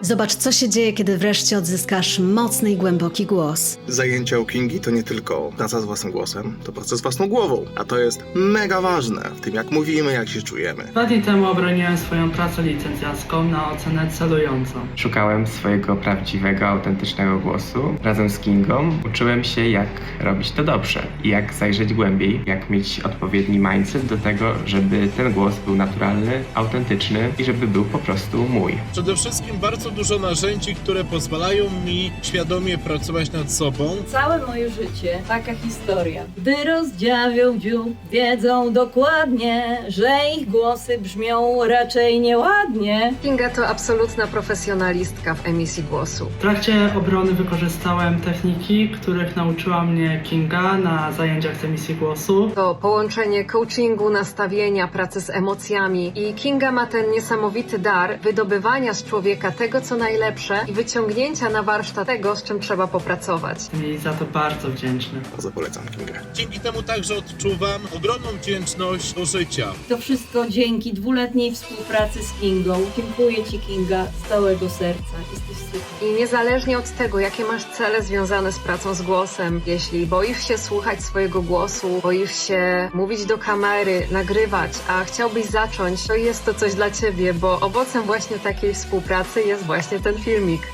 Zobacz, co się dzieje, kiedy wreszcie odzyskasz mocny i głęboki głos. Zajęcia u Kingi to nie tylko praca z własnym głosem, to praca z własną głową. A to jest mega ważne w tym, jak mówimy, jak się czujemy. Dwa dni temu obroniłem swoją pracę licencjacką na ocenę celującą. Szukałem swojego prawdziwego, autentycznego głosu. Razem z Kingą uczyłem się, jak robić to dobrze i jak zajrzeć głębiej, jak mieć odpowiedni mindset do tego, żeby ten głos był naturalny, autentyczny i żeby był po prostu mój. Przede wszystkim bardzo dużo narzędzi, które pozwalają mi świadomie pracować nad sobą. Całe moje życie taka historia. Gdy rozdziawią dziób, wiedzą dokładnie, że ich głosy brzmią raczej nieładnie. Kinga to absolutna profesjonalistka w emisji głosu. W trakcie obrony wykorzystałem techniki, których nauczyła mnie Kinga na zajęciach z emisji głosu. To połączenie coachingu, nastawienia, pracy z emocjami i Kinga ma ten niesamowity dar wydobywania z człowieka tego, co najlepsze i wyciągnięcia na warsztat tego, z czym trzeba popracować. Jej za to bardzo wdzięczny. Bardzo polecam Kingę. Dzięki temu także odczuwam ogromną wdzięczność do życia. To wszystko dzięki dwuletniej współpracy z Kingą. Dziękuję Ci Kinga z całego serca. Jesteś super. I niezależnie od tego, jakie masz cele związane z pracą z głosem, jeśli boisz się słuchać swojego głosu, boisz się mówić do kamery, nagrywać, a chciałbyś zacząć, to jest to coś dla ciebie, bo owocem właśnie takiej współpracy jest właśnie ten filmik.